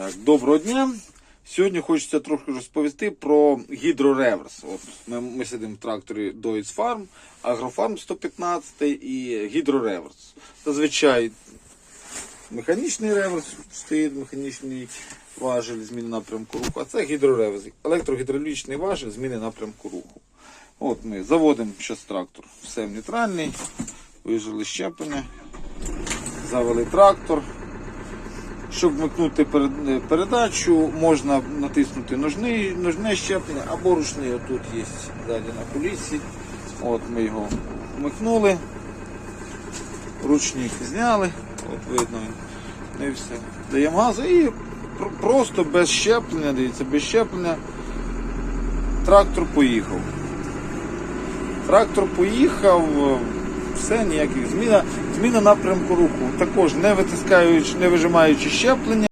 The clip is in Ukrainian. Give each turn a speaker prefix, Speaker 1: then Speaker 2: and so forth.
Speaker 1: Так, доброго дня. Сьогодні хочеться трохи розповісти про гідрореверс. От ми, ми сидимо в тракторі Deutz Farm, Агрофарм 115 і гідрореверс. Зазвичай механічний реверс стоїть, механічний важель зміни напрямку руху, а це гідрореверс, електрогідравлічний важель зміни напрямку руху. От ми заводимо зараз трактор. Все в нейтральний, вижили щеплення, завели трактор. Щоб вмикнути е, передачу, можна натиснути ножний, ножне щеплення або ручний. Отут є ззаді на кулісі. От ми його вмикнули, ручник зняли, от видно. І все. Даємо газу і просто без щеплення, дивіться, без щеплення трактор поїхав. Трактор поїхав, все, ніяких зміна. Зміна напрямку руху. Також не витискаючи, не вижимаючи щеплення.